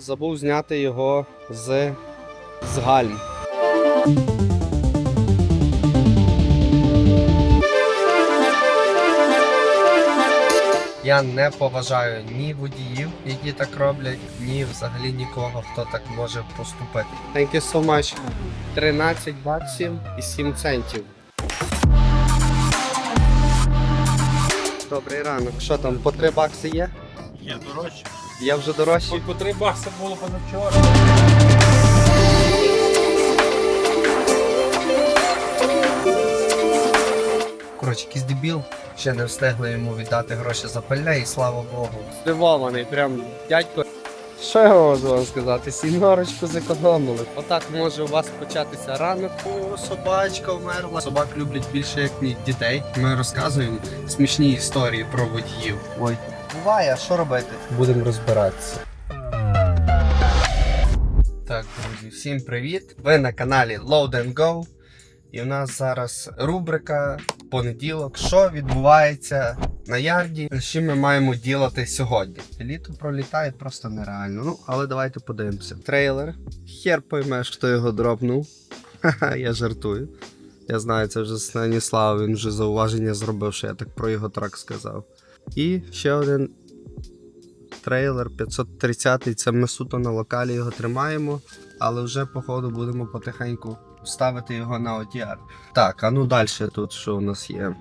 Забув зняти його з, з гальм. Я не поважаю ні водіїв, які так роблять, ні взагалі нікого, хто так може поступити. Thank you so much. 13 баксів і 7 центів. Добрий ранок. Що там, по 3 бакси є? Є дорожче. Я вже дорожчий. По 3 бакси було б на вчора. Коротше, якийсь дебіл. Ще не встигли йому віддати гроші за пальне, і слава Богу. Здивований, прям дядько. Що я можу вам сказати? Сімерочку зекономили. Отак може у вас початися ранок. О, собачка вмерла. Собак люблять більше, як дітей. Ми розказуємо смішні історії про водіїв. Ой. Буває, а що робити? Будемо розбиратися. Так, друзі, всім привіт! Ви на каналі Load and Go. І в нас зараз рубрика понеділок. Що відбувається на ярді? З чим ми маємо ділати сьогодні? Літо пролітає просто нереально. Ну, але давайте подивимося. Трейлер. Хер поймеш, хто його дропнув. Ха-ха, я жартую. Я знаю, це вже Станіслав, він вже зауваження зробив, що я так про його трак сказав. І ще один трейлер 530 це ми суто на локалі його тримаємо, але вже, походу, будемо потихеньку ставити його на OTR. Так, а ну далі тут що у нас є?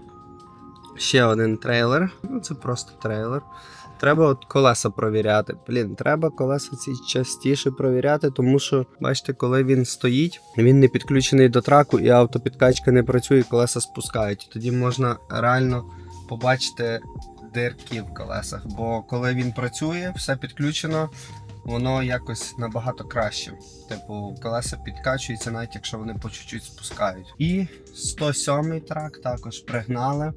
Ще один трейлер. Ну, це просто трейлер. Треба от колеса провіряти. Блін, треба колеса ці частіше провіряти, тому що, бачите, коли він стоїть, він не підключений до траку, і автопідкачка не працює, колеса спускають. Тоді можна реально побачити дирки в колесах. Бо коли він працює, все підключено, воно якось набагато краще. Типу, колеса підкачуються, навіть якщо вони по чуть-чуть спускають. І 107-й трак також пригнали.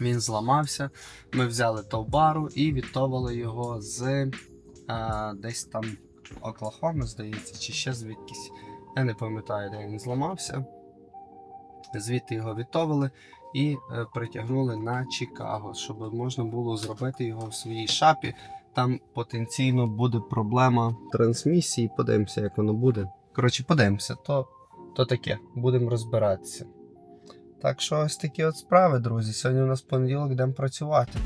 Він зламався. Ми взяли товбару і відтовили його з а, десь там Оклахоми, здається, чи ще звідкись. Я не пам'ятаю, де він зламався. Звідти його відтовили і е, притягнули на Чикаго, щоб можна було зробити його в своїй шапі. Там потенційно буде проблема трансмісії. Подивимося, як воно буде. Коротше, подивимося, то, то таке, будемо розбиратися. Так що ось такі от справи, друзі. Сьогодні у нас понеділок йдемо працювати.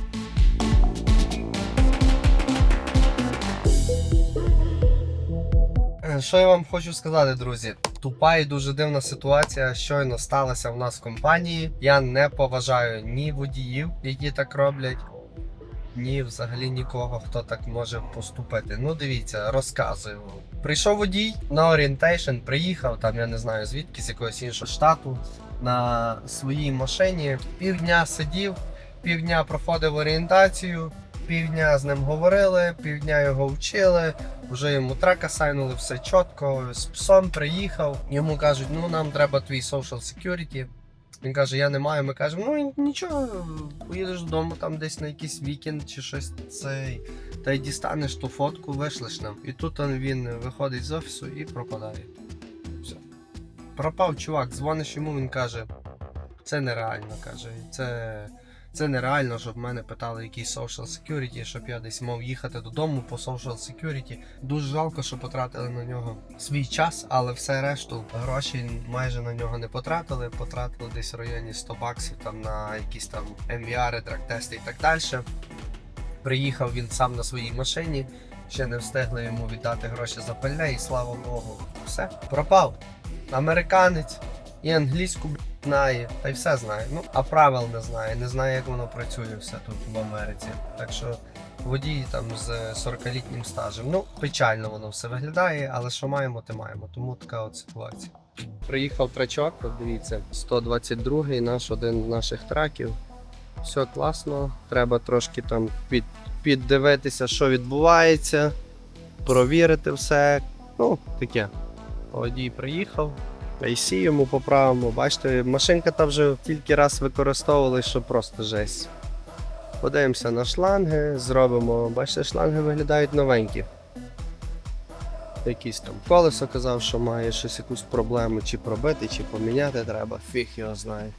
Що я вам хочу сказати, друзі? Тупа і дуже дивна ситуація щойно сталася в нас в компанії. Я не поважаю ні водіїв, які так роблять, ні взагалі нікого, хто так може поступити. Ну, дивіться, розказую. Прийшов водій на орієнтейшн, приїхав там, я не знаю звідки, з якогось іншого штату на своїй машині. Півдня сидів, півдня проходив орієнтацію, півдня з ним говорили, півдня його вчили. Вже йому трека сайнули, все чітко. З псом приїхав. Йому кажуть, ну нам треба твій social security. Він каже, я не маю. Ми кажемо, ну нічого, поїдеш додому там десь на якийсь вікенд чи щось цей. Та й дістанеш ту фотку, вишлеш нам. І тут він виходить з офісу і пропадає. Все. Пропав чувак, дзвониш йому, він каже, це нереально, каже. Це, це нереально, щоб мене питали якийсь social security, щоб я десь мав їхати додому по social security. Дуже жалко, що потратили на нього свій час, але все решту гроші майже на нього не потратили. Потратили десь в районі 100 баксів там на якісь там MVR, драг-тести і так далі. Приїхав він сам на своїй машині. Ще не встигли йому віддати гроші за пальне, і слава Богу, все, пропав. Американець і англійську знає, та й все знає. Ну, а правил не знає, не знає, як воно працює все тут в Америці. Так що водій там з 40-літнім стажем. Ну, печально воно все виглядає, але що маємо, те маємо. Тому така от ситуація. Приїхав трачок, от дивіться, 122 наш один з наших траків. Все класно. Треба трошки там під, піддивитися, що відбувається, провірити все. Ну, таке. Водій приїхав. IC йому поправимо. Бачите, машинка та вже тільки раз використовували, що просто жесть. Подивимося на шланги, зробимо. Бачите, шланги виглядають новенькі. Якийсь там колесо казав, що має щось якусь проблему, чи пробити, чи поміняти треба. Фіг його знає.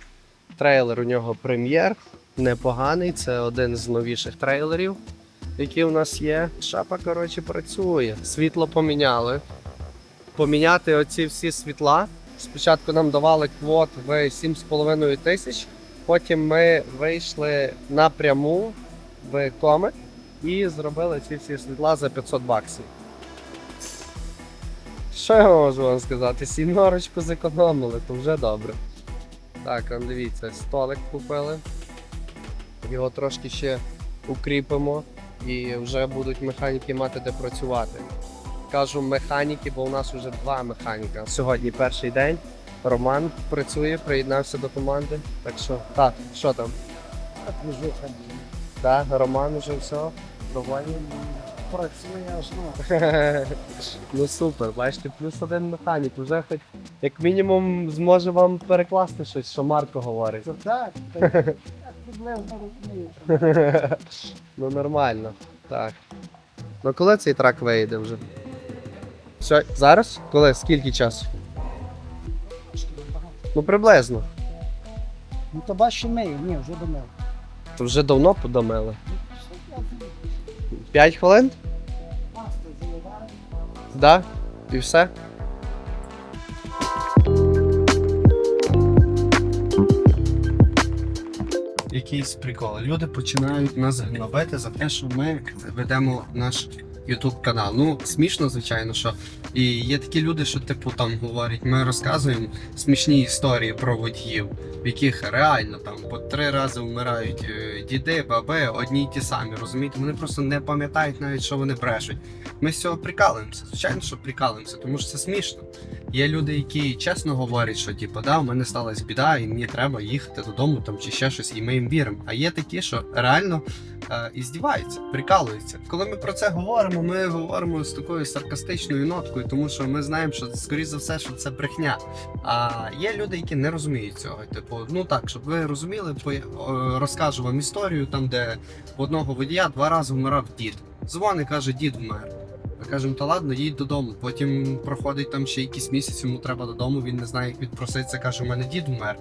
Трейлер у нього прем'єр, непоганий, це один з новіших трейлерів. які у нас є. Шапа, коротше, працює. Світло поміняли. Поміняти оці всі світла. Спочатку нам давали квот в 7,5 тисяч. Потім ми вийшли напряму в комет і зробили ці всі світла за 500 баксів. Що я можу вам сказати? Сімерочку зекономили, то вже добре. Так, дивіться, столик купили. Його трошки ще укріпимо і вже будуть механіки мати де працювати. Кажу механіки, бо у нас вже два механіка. Сьогодні перший день. Роман працює, приєднався до команди. Так що, так, що там? Так, Роман уже все. Доволі. працює аж ну. ну супер, бачите, плюс один механік. Вже хоч як мінімум зможе вам перекласти щось, що Марко говорить. Так, так, ну нормально. Так. Ну коли цей трак вийде вже? Все, зараз? Коли? Скільки часу? Ну приблизно. Ну то бачиш, миє, ні, вже домив. То вже давно подомили. 5 хвилин? Да? І все? Якийсь прикол. Люди починають нас гнобити за те, що ми ведемо наш YouTube канал. Ну, смішно, звичайно, що. І є такі люди, що типу там говорять, ми розказуємо смішні історії про водіїв, в яких реально там по три рази вмирають е, діди, баби, одні й ті самі. Розумієте, вони просто не пам'ятають навіть, що вони брешуть. Ми з цього прикалуємося. Звичайно, що прикалуємося, тому що це смішно. Є люди, які чесно говорять, що типу, да, у мене сталася біда, і мені треба їхати додому там чи ще щось, і ми їм віримо. А є такі, що реально е, і здіваються, прикалуються. Коли ми про це говоримо, ми говоримо з такою саркастичною ноткою, тому що ми знаємо, що скоріш за все, що це брехня. А є люди, які не розуміють цього. Типу, ну так, щоб ви розуміли, по- е, розкажу вам історію, там де в одного водія два рази вмирав дід. Дзвони каже, дід вмер. Кажемо, та ладно, їдь додому. Потім проходить там ще якийсь місяць, йому треба додому, він не знає, як відпроситися. Каже, у мене дід вмер.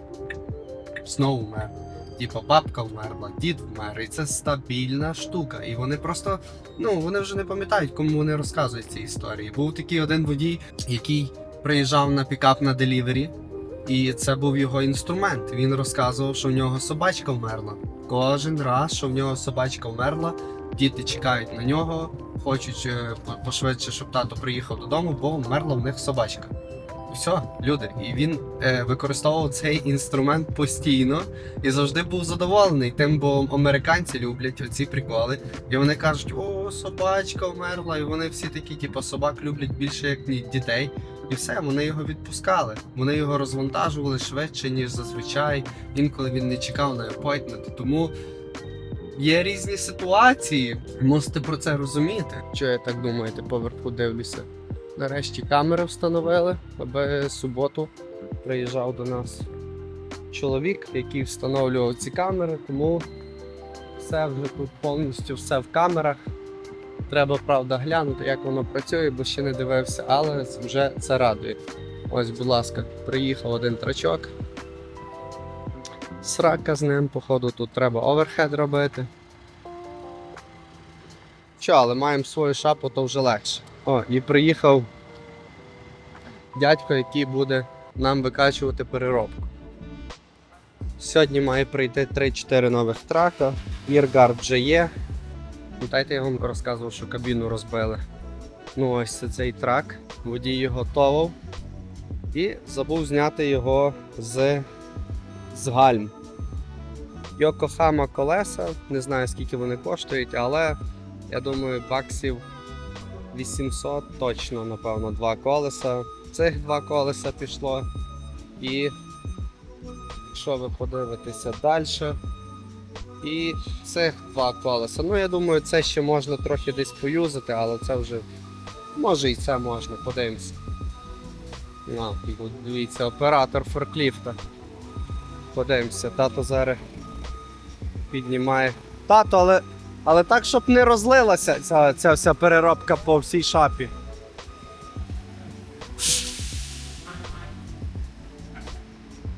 Знову вмер. Типа бабка вмерла, дід вмер. І це стабільна штука. І вони просто, ну, вони вже не пам'ятають, кому вони розказують ці історії. Був такий один водій, який приїжджав на пікап на делівері, і це був його інструмент. Він розказував, що в нього собачка вмерла. Кожен раз, що в нього собачка вмерла, діти чекають на нього, хочуть е, пошвидше, щоб тато приїхав додому, бо вмерла в них собачка. Все, люди. І він е, використовував цей інструмент постійно і завжди був задоволений тим, бо американці люблять оці приколи. І вони кажуть, о, собачка вмерла, і вони всі такі, типу, собак люблять більше, як дітей. І все, вони його відпускали. Вони його розвантажували швидше, ніж зазвичай. Інколи він не чекав на апойтмент. Тому є різні ситуації. Мусите про це розуміти. Що я так думаєте, поверху дивлюся? Нарешті камери встановили, аби суботу приїжджав до нас чоловік, який встановлював ці камери, тому все вже тут повністю все в камерах. Треба, правда, глянути, як воно працює, бо ще не дивився, але вже це радує. Ось, будь ласка, приїхав один трачок. Срака з ним, походу, тут треба оверхед робити. Що, але маємо свою шапу, то вже легше. О, і приїхав дядько, який буде нам викачувати переробку. Сьогодні має прийти 3-4 нових трака. Іргард вже є. Пам'ятаєте, я вам розказував, що кабіну розбили. Ну, ось це цей трак. Водій його товав. І забув зняти його з, з гальм. Йокохама колеса, не знаю скільки вони коштують, але я думаю, баксів 800 точно, напевно, два колеса. Цих два колеса пішло. І якщо ви подивитеся далі. І цих два колеса. Ну, я думаю, це ще можна трохи десь поюзати, але це вже. Може і це можна, подивимося. На, дивіться, оператор форкліфта. Подивимося, тато зараз піднімає. Тато, але але так, щоб не розлилася ця, ця вся переробка по всій шапі.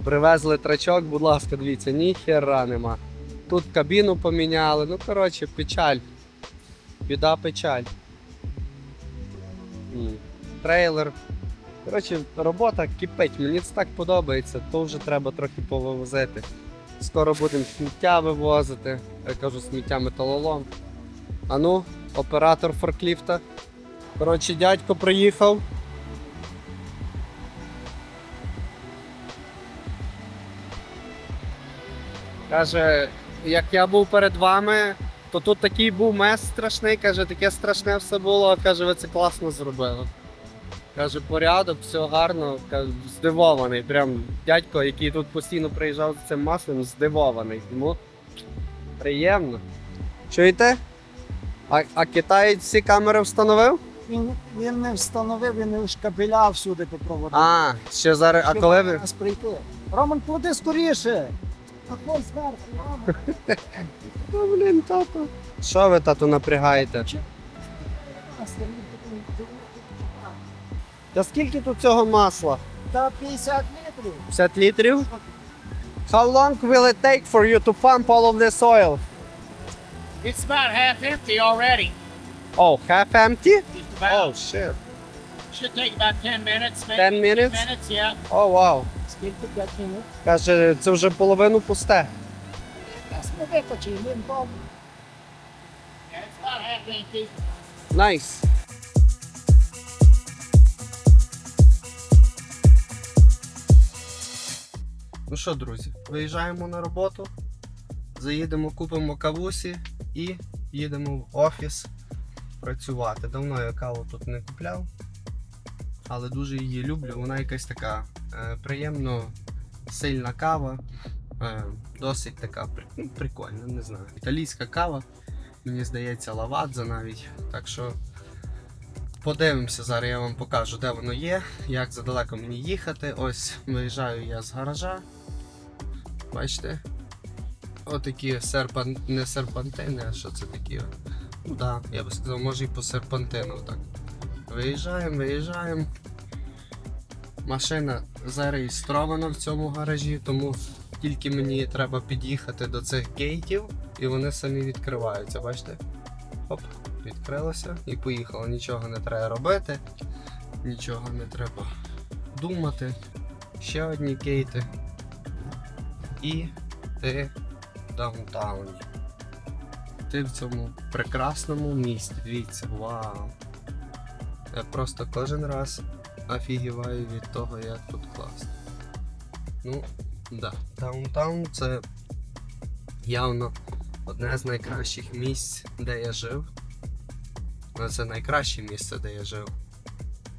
Привезли трачок, будь ласка, дивіться, ніхера нема. Тут кабіну поміняли, ну коротше, печаль. Біда печаль. Трейлер. Коротше, робота кипить. Мені це так подобається, то вже треба трохи повивозити. Скоро будемо сміття вивозити. Я кажу, сміття металолом. А ну, оператор форкліфта. Коротше, дядько приїхав. Каже, як я був перед вами, то тут такий був мес страшний, каже, таке страшне все було. Каже, ви це класно зробили. Каже, порядок, все гарно, каже, здивований. Прям дядько, який тут постійно приїжджав з цим маслом, здивований. Йому приємно. Чуєте? А, а китаєць всі камери встановив? Він, він не встановив, він лише кабеля всюди попроводив. А, ще зараз. А коли ви. прийти. Роман, клади скоріше. А хто зверху, Роман? Та, блін, тато. Що ви тату напрягаєте? Та скільки тут цього масла? Та 50 літрів. 50 літрів? How long will it take for you to pump all of this oil? It's about half empty already. Oh, half empty? Just about. shit. Should take about 10 minutes. Maybe 10 minutes? minutes, yeah. Oh, wow. Скільки 5 минут? Каже, це вже половину пусте. Ми він був. Ну що, друзі, виїжджаємо на роботу, заїдемо, купимо кавусі і їдемо в офіс працювати. Давно я каву тут не купляв, але дуже її люблю. Вона якась така е, приємно сильна кава. Е, досить така ну, прикольна, не знаю. Італійська кава. Мені здається, лавадза навіть. Так що подивимося, зараз я вам покажу, де воно є, як задалеко мені їхати. Ось виїжджаю я з гаража. Бачите? Отакі серпан... не серпантини, а що це такі? Ну да, я би сказав, може і по серпантину так. Виїжджаємо, виїжджаємо. Машина зареєстрована в цьому гаражі, тому тільки мені треба під'їхати до цих гейтів і вони самі відкриваються, бачите? Оп, відкрилося і поїхало. Нічого не треба робити, нічого не треба думати. Ще одні гейти. І ти в даунтауні. Ти в цьому прекрасному місті. Дивіться, вау. Я просто кожен раз офігіваю від того, як тут класно. Ну, да. Даунтаун це явно одне з найкращих місць, де я жив. Ну, Це найкраще місце, де я жив.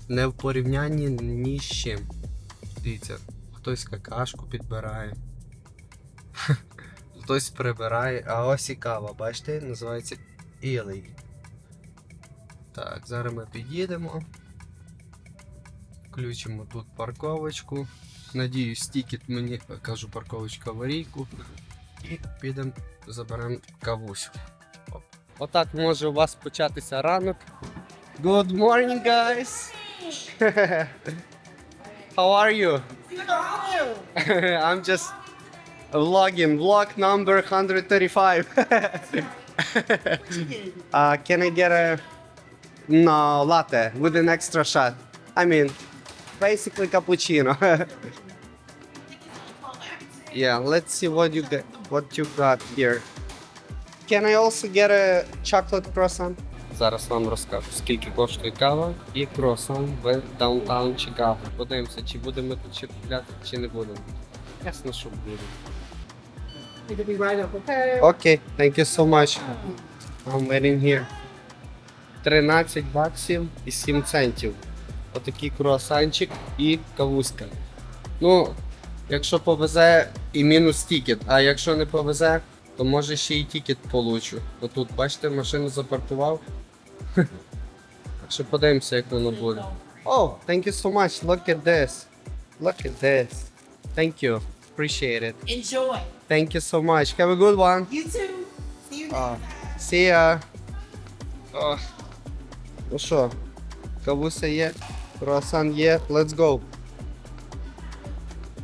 Не в порівнянні ні з чим. Дивіться, хтось какашку підбирає. Хтось прибирає, а ось і кава, бачите, називається Ілий. Так, зараз ми під'їдемо. Включимо тут парковочку. Надіюсь, тікет мені кажу парковочку аварійку. І підемо заберемо кавусю. Оп. Отак може у вас початися ранок. Good morning, guys! How are you? I'm just vlogging, vlog number 135. uh, can I get a no latte with an extra shot? I mean, basically cappuccino. yeah, let's see what you get, what you got here. Can I also get a chocolate croissant? Зараз вам розкажу, скільки коштує кава і круасан в даунтаун Чикаго. Подивимося, чи будемо тут ще купляти, чи не будемо. Ясно, що будемо. Окей, thank you so much. I'm waiting here. 13 баксів і 7 центів. Отакий круасанчик і кавуська. Ну, якщо повезе і мінус тікет, а якщо не повезе, то може ще й тікет получу. Отут, бачите, машину запаркував. Так що подивимося, як воно буде. Oh, thank you so much. Look at this. Look at this. Thank you. Appreciate it. Enjoy. Thank you so much. Have a good one. You too. See you next Ah, see ya. О. Ну що, кавуся є, круасан є, let's go.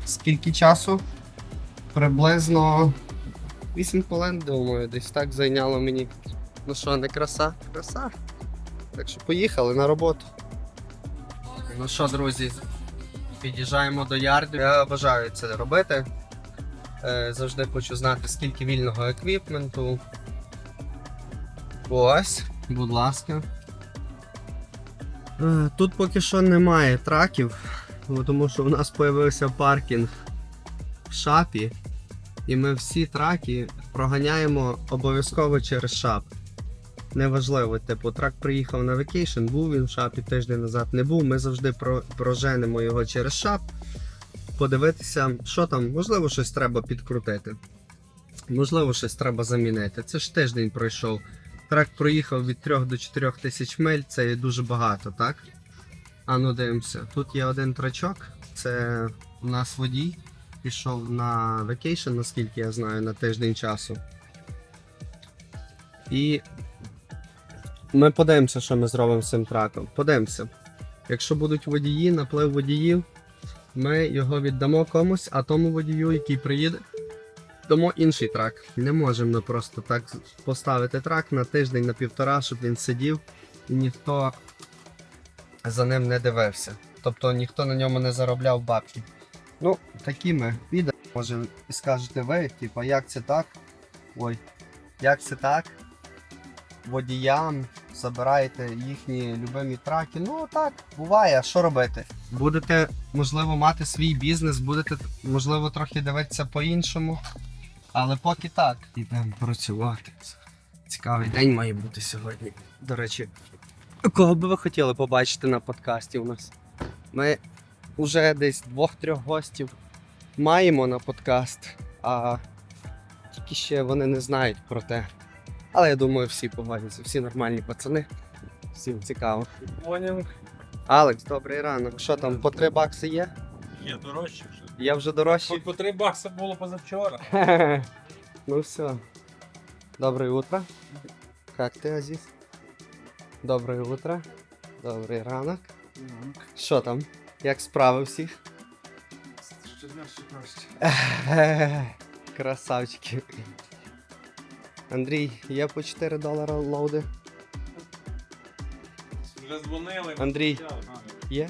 Скільки часу? Приблизно 8 хвилин, думаю, десь так зайняло мені Ну що, не краса? Краса. Так що поїхали на роботу. Ну що, друзі, під'їжджаємо до ярду. Я бажаю це робити. Е, завжди хочу знати, скільки вільного еквіпменту. Ось, будь ласка. Е, Тут поки що немає траків, тому що у нас з'явився паркінг в шапі, і ми всі траки проганяємо обов'язково через шап. Неважливо, типу, трак приїхав на векейшн, був він в шапі тиждень назад, не був. Ми завжди про, проженемо його через шап, подивитися, що там, можливо, щось треба підкрутити. Можливо, щось треба замінити. Це ж тиждень пройшов. Трак проїхав від 3 до 4 тисяч миль, це є дуже багато, так? А ну дивимося. Тут є один трачок, це у нас водій. Пішов на векейшн, наскільки я знаю, на тиждень часу. І ми подивимося, що ми зробимо з цим траком. Подивимося. Якщо будуть водії, наплив водіїв, ми його віддамо комусь, а тому водію, який приїде, дамо інший трак. Не можемо просто так поставити трак на тиждень, на півтора, щоб він сидів і ніхто за ним не дивився. Тобто ніхто на ньому не заробляв бабки. Ну, такі ми піде. Може, і скажете ви, типа, як це так? Ой, як це так? Водіям забираєте їхні любимі траки. Ну так, буває, що робити? Будете, можливо, мати свій бізнес, будете, можливо, трохи дивитися по-іншому. Але поки так. Ідемо працювати. Цікавий день має бути сьогодні. До речі, кого би ви хотіли побачити на подкасті у нас? Ми вже десь двох-трьох гостів маємо на подкаст, а тільки ще вони не знають про те. Але я думаю, всі погодяться, всі нормальні пацани. Всім цікаво. Поняв. Алекс, добрий ранок. Що там, по 3 бакси є? Є дорожче вже. Я вже дорожчий. По 3 бакси було позавчора. Ну все. Доброе утро. Как ты, Азиз? Доброе утро. Добрий ранок. Що там? Як справи всіх? Красавчики. Андрій, є по 4 долара лоуди? Вже дзвонили. Андрій. Є?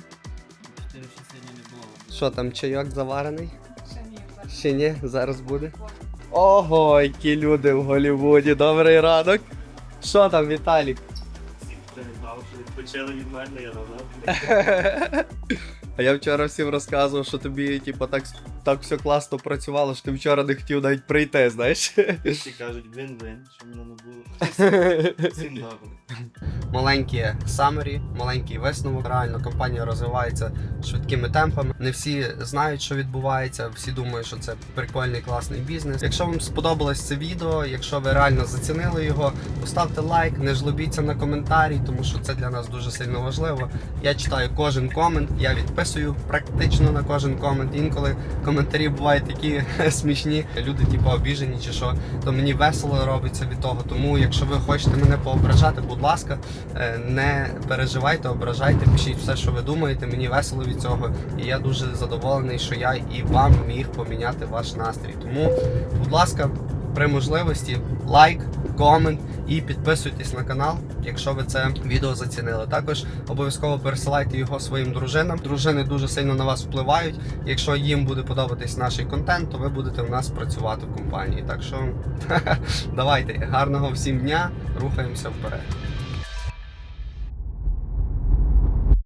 Що там, чайок заварений? Ще ні, зараз буде. Ого, які люди в Голлівуді. Добрий ранок. Що там, Віталік? Почали від мене, я назад. А я вчора всім розказував, що тобі, типу, так, так все класно працювало, що ти вчора не хотів навіть прийти, знаєш. Всі кажуть вин-вин, що мене не було. Всім добре. Маленькі самері, маленький висновок. Реально компанія розвивається швидкими темпами. Не всі знають, що відбувається. Всі думають, що це прикольний класний бізнес. Якщо вам сподобалось це відео, якщо ви реально зацінили його, поставте лайк, не жлобіться на коментарі, тому що це для нас дуже сильно важливо. Я читаю кожен комент, я відписую практично на кожен комент. Інколи коментарі бувають такі смішні. Люди, типу, обіжені чи що, то мені весело робиться від того. Тому, якщо ви хочете мене поображати, будь ласка, е, не переживайте, ображайте, пишіть все, що ви думаєте. Мені весело від цього, і я дуже задоволений, що я і вам міг поміняти ваш настрій. Тому, будь ласка, при можливості лайк, комент і підписуйтесь на канал, якщо ви це відео зацінили. Також обов'язково пересилайте його своїм дружинам. Дружини дуже сильно на вас впливають. Якщо їм буде подобатись наш контент, то ви будете в нас працювати в компанії. Так що давайте гарного всім дня, рухаємося вперед.